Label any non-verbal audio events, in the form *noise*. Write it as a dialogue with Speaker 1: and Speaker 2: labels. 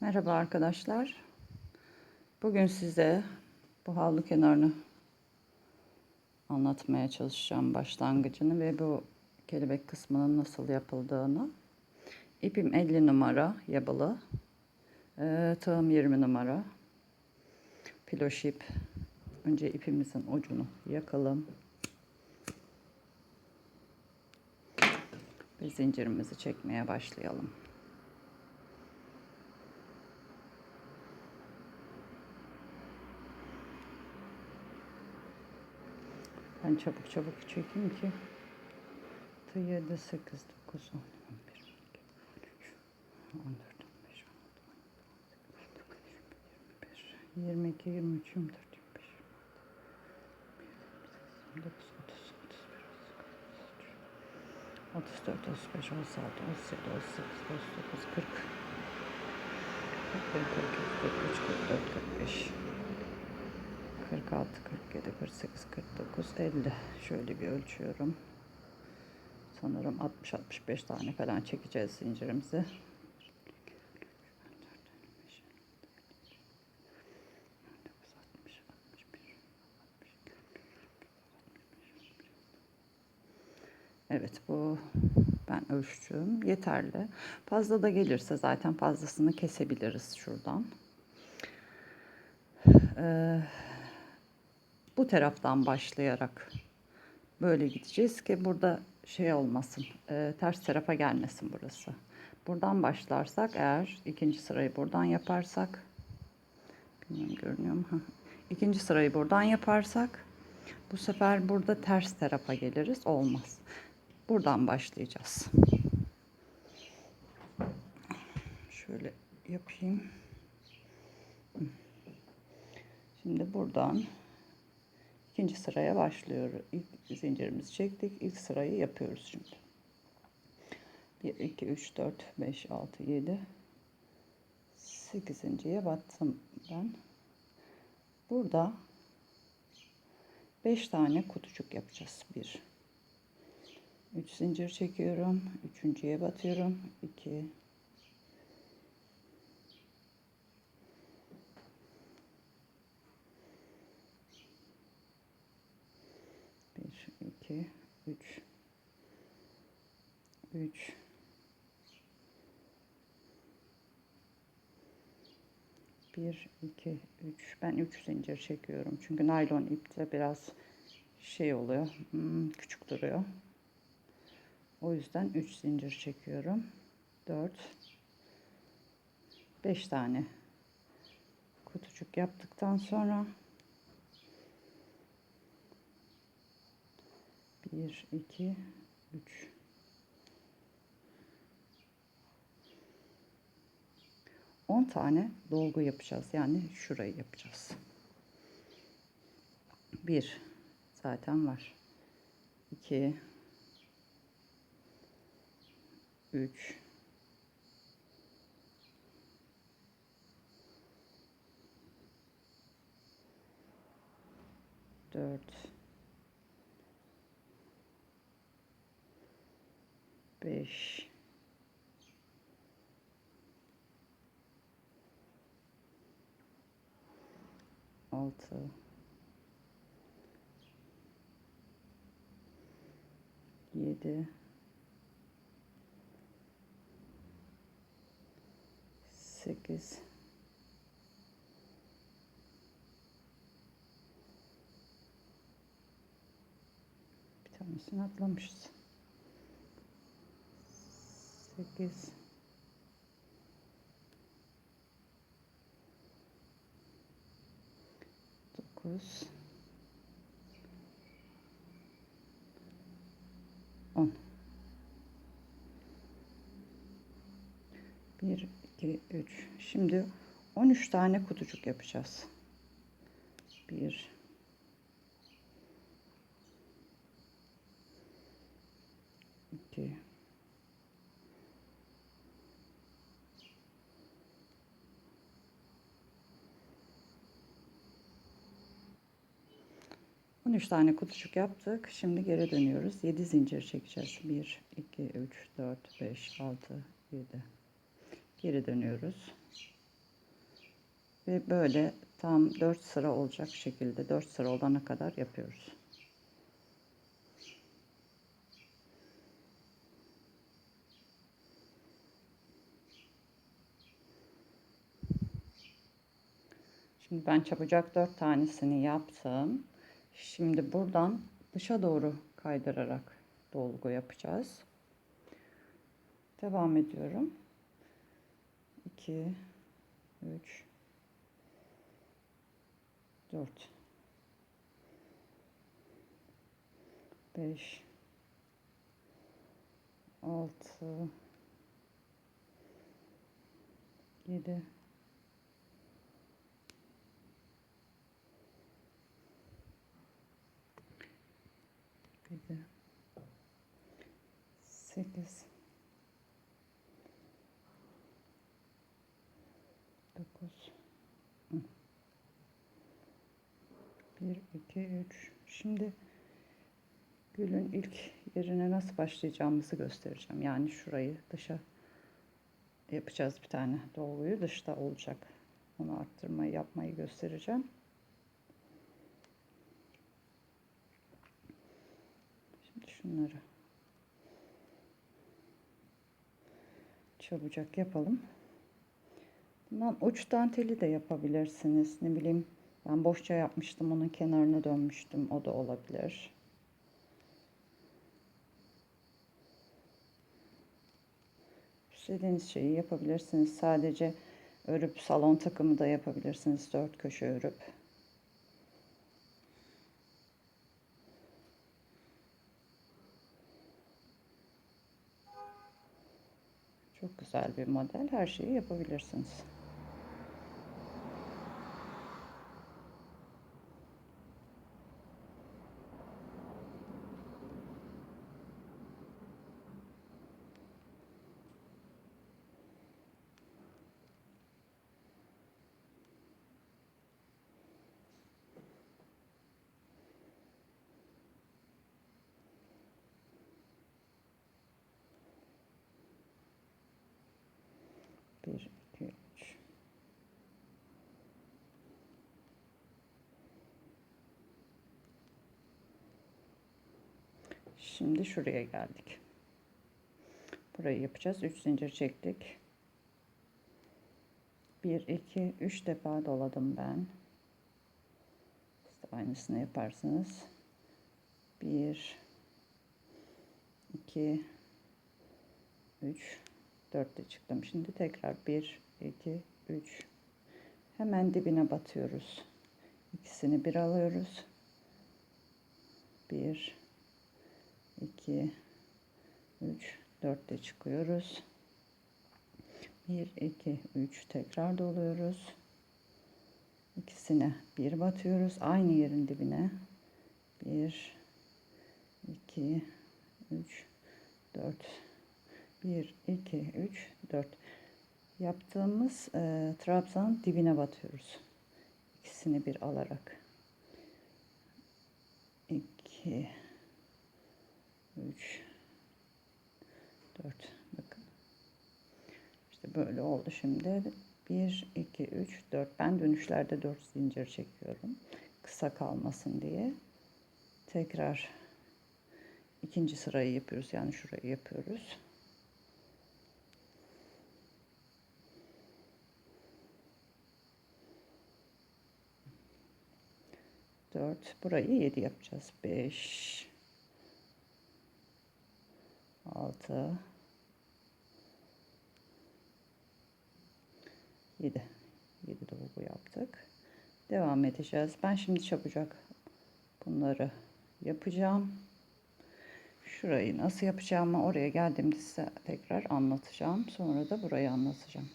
Speaker 1: Merhaba arkadaşlar. Bugün size bu havlu kenarını anlatmaya çalışacağım başlangıcını ve bu kelebek kısmının nasıl yapıldığını. İpim 50 numara yabalı. Ee, tığım 20 numara. Piloş ip. Önce ipimizin ucunu yakalım. Ve zincirimizi çekmeye başlayalım. Ben çabuk çabuk çekeyim ki. 7, 8, 9, 10, 11, 12, 13, 14, 15, 16, 22, 23, 24, 25, 29, 30, 31, 34, 35, 36, 37, 38, 39, 40, 41, 42, 43, 44, 45, 46, 47, 48, 49, 50. Şöyle bir ölçüyorum. Sanırım 60-65 tane falan çekeceğiz zincirimizi. Evet bu ben ölçtüm. Yeterli. Fazla da gelirse zaten fazlasını kesebiliriz şuradan. Ee, bu taraftan başlayarak böyle gideceğiz ki burada şey olmasın, e, ters tarafa gelmesin burası. Buradan başlarsak eğer ikinci sırayı buradan yaparsak, bilmiyorum görünüyor mu? *laughs* İkinci sırayı buradan yaparsak bu sefer burada ters tarafa geliriz. Olmaz. Buradan başlayacağız. Şöyle yapayım. Şimdi buradan ikinci sıraya başlıyoruz. İlk zincirimizi çektik. İlk sırayı yapıyoruz şimdi. 1, 2, 3, 4, 5, 6, 7, 8.ye battım ben. Burada 5 tane kutucuk yapacağız. 1, 3 zincir çekiyorum. Üçüncüye batıyorum. 2, Bir, iki, üç, üç, bir, iki, üç. Ben üç zincir çekiyorum. Çünkü naylon ipte biraz şey oluyor, hmm, küçük duruyor. O yüzden üç zincir çekiyorum. Dört, beş tane kutucuk yaptıktan sonra bir, iki, üç. On tane dolgu yapacağız. Yani şurayı yapacağız. Bir zaten var. İki, üç, dört, beş, altı, yedi, sekiz, bir tanesini atlamışız. Sekiz, dokuz, on. Bir, iki, üç. Şimdi on üç tane kutucuk yapacağız. Bir, iki, 13 tane kutucuk yaptık. Şimdi geri dönüyoruz. 7 zincir çekeceğiz. 1, 2, 3, 4, 5, 6, 7. Geri dönüyoruz. Ve böyle tam 4 sıra olacak şekilde 4 sıra olana kadar yapıyoruz. Şimdi ben çabucak 4 tanesini yaptım. Şimdi buradan dışa doğru kaydırarak dolgu yapacağız. Devam ediyorum. 2 3 4 5 6 7 7 8 9 1 2 3 Şimdi gülün ilk yerine nasıl başlayacağımızı göstereceğim. Yani şurayı dışa yapacağız bir tane dolguyu dışta olacak. Onu arttırmayı yapmayı göstereceğim. Şimdi şunları çabucak yapalım. Bundan uç danteli de yapabilirsiniz. Ne bileyim ben boşça yapmıştım. Onun kenarına dönmüştüm. O da olabilir. İstediğiniz şeyi yapabilirsiniz. Sadece örüp salon takımı da yapabilirsiniz. Dört köşe örüp. Çok güzel bir model. Her şeyi yapabilirsiniz. Bir, iki, üç. Şimdi şuraya geldik. Burayı yapacağız. 3 zincir çektik. 1 2 3 defa doladım ben. İşte aynısını yaparsınız. 1 2 3 4'te çıktım. Şimdi tekrar 1 2 3 hemen dibine batıyoruz. İkisini bir alıyoruz. 1 2 3 4'te çıkıyoruz. 1 2 3 tekrar doluyoruz. İkisine bir batıyoruz aynı yerin dibine. 1 2 3 4 1 2 3 4 yaptığımız e, trabzanın dibine batıyoruz. İkisini bir alarak. 2 3 4 bakın. İşte böyle oldu şimdi. 1 2 3 4 ben dönüşlerde 4 zincir çekiyorum. Kısa kalmasın diye. Tekrar ikinci sırayı yapıyoruz. Yani şurayı yapıyoruz dört burayı yedi yapacağız beş 6 7 7 dolgu yaptık. Devam edeceğiz. Ben şimdi çabucak bunları yapacağım. Şurayı nasıl yapacağımı oraya geldiğimde size tekrar anlatacağım. Sonra da burayı anlatacağım.